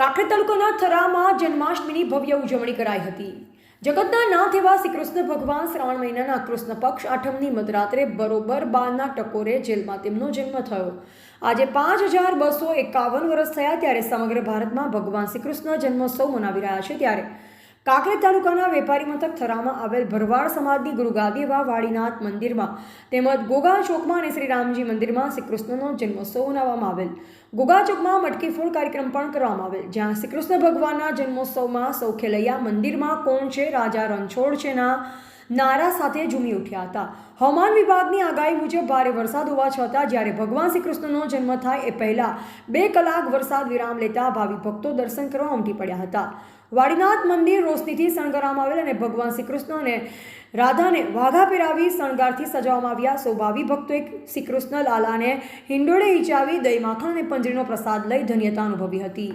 કાંકરેજ તાલુકાના થરામાં જન્માષ્ટમીની ભવ્ય ઉજવણી કરાઈ હતી. જગતના નાથ એવા શ્રી ભગવાન શ્રાવણ મહિનાના કૃષ્ણ પક્ષ આઠમની મધરાત્રે બરોબર બારના ટકોરે જેલમાં તેમનો જન્મ થયો. આજે પાંચ હજાર બસો એકાવન વર્ષ થયા ત્યારે સમગ્ર ભારતમાં ભગવાન શ્રી કૃષ્ણ જન્મોત્સવ મનાવી રહ્યા છે ત્યારે કાંકરેજ તાલુકાના વેપારી મથક થરામાં આવેલ ભરવાડ સમાજની ગુરુગાદી એવા વાડીનાથ મંદિરમાં તેમજ ગોગા ચોકમાં અને શ્રી રામજી મંદિરમાં શ્રી કૃષ્ણનો જન્મોત્સવ મનાવવામાં આવેલ. ગોગા ચોકમાં મટકી ફોડ કાર્યક્રમ પણ કરવામાં આવેલ, જ્યાં શ્રી કૃષ્ણ ભગવાનના જન્મોત્સવમાં સૌ ખેલૈયા મંદિરમાં કોણ છે, રાજા રણછોડ છે ના નારા સાથે ઝૂમી ઉઠ્યા હતા. હવામાન વિભાગની આગાહી મુજબ ભારે વરસાદ હોવા છતાં જ્યારે ભગવાન શ્રી કૃષ્ણનો જન્મ થાય એ પહેલાં બે કલાક વરસાદ વિરામ લેતા ભાવિ ભક્તો દર્શન કરવા ઉમટી પડ્યા હતા. વાડીનાથ મંદિર રોશનીથી શણગારવામાં આવેલ અને ભગવાન શ્રી કૃષ્ણ અને રાધાને વાઘા પહેરાવી શણગારથી સજાવવામાં આવ્યા. સો ભાવિ ભક્તોએ શ્રી કૃષ્ણ લાલાને હિંડોળે ઈચાવી દહીં માખણ અને પંજરીનો પ્રસાદ લઈ ધન્યતા અનુભવી હતી.